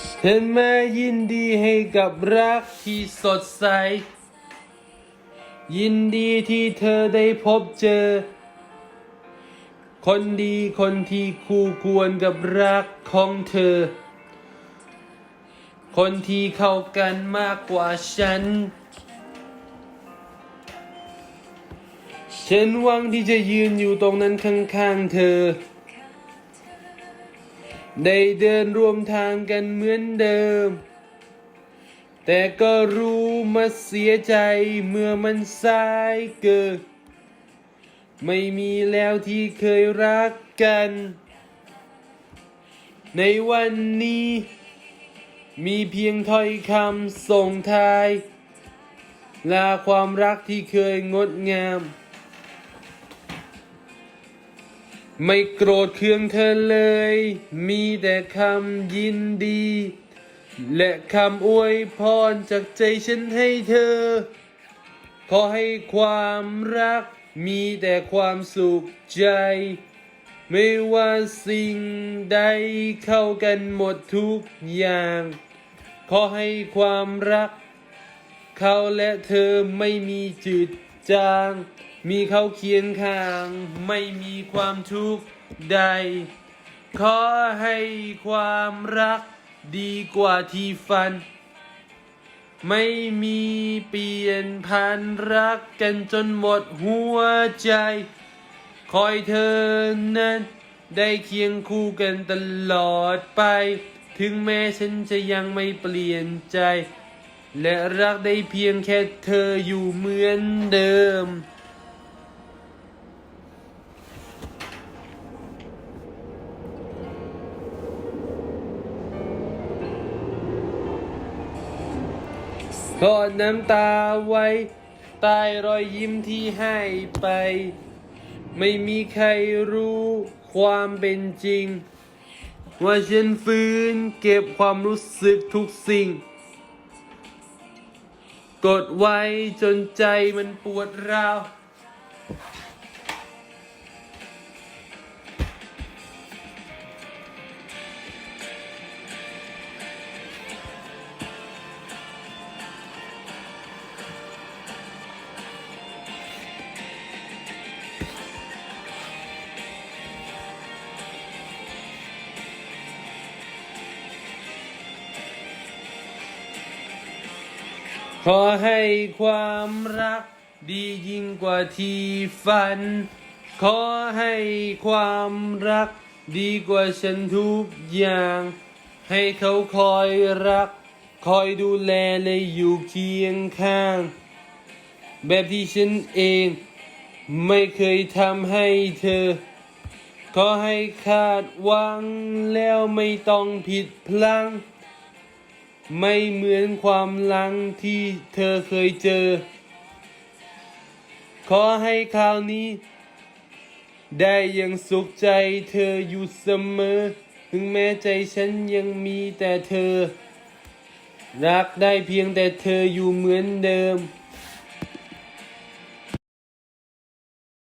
ฉันมายินดีให้กับรักที่สดใส ยินดีที่เธอได้พบเจอ คนดีคนที่คู่ควรกับรักของเธอ คนที่เข้ากันมากกว่าฉัน ฉันหวังที่จะยืนอยู่ตรงนั้นข้างๆเธอ ได้เดินร่วมทางกันเหมือนเดิม แต่ก็รู้มาเสียใจเมื่อมันสายเกินไม่มีแล้วที่เคยรักกัน ในวันนี้ มีเพียงถ้อยคำส่งท้าย ลาความรักที่เคยงดงาม ไม่โกรธเคืองเธอเลย มีแต่คำยินดี และคำอวยพรจากใจฉันให้เธอ ขอให้ความรักมีแต่ความสุขใจ ไม่ว่าสิ่งใดเข้ากันหมดทุกอย่าง ขอให้ความรัก เขาและเธอไม่มีจืดจาง มีเขาเคียงข้างไม่มีความทุกข์ใด ขอให้ความรักดีกว่าที่ฝัน ไม่มีเปลี่ยนพันรักกันจนหมดหัวใจ คอยเธอนั้น ได้เคียงคู่กันตลอดไป ถึงแม้ฉันจะยังไม่เปลี่ยนใจ และรักได้เพียงแค่เธออยู่เหมือนเดิม กอดน้ำตาไว้ใต้รอยยิ้มที่ให้ไป ไม่มีใครรู้ความเป็นจริง ว่าฉันฟื้นเก็บความรู้สึกทุกสิ่ง กดไว้จนใจมันปวดร้าว ขอให้ความรักดียิ่งกว่าที่ฝัน ขอให้ความรักดีกว่าฉันทุกอย่าง ให้เขาคอยรัก คอยดูแลและอยู่เคียงข้าง แบบที่ฉันเอง ไม่เคยทำให้เธอ ขอให้คาดหวังแล้วไม่ต้องผิดพลัง ไม่เหมือนความลังที่เธอเคยเจอ ขอให้คราวนี้ ได้ยังสุขใจเธออยู่เสมอ ถึงแม้ใจฉันยังมีแต่เธอ รักได้เพียงแต่เธออยู่เหมือนเดิม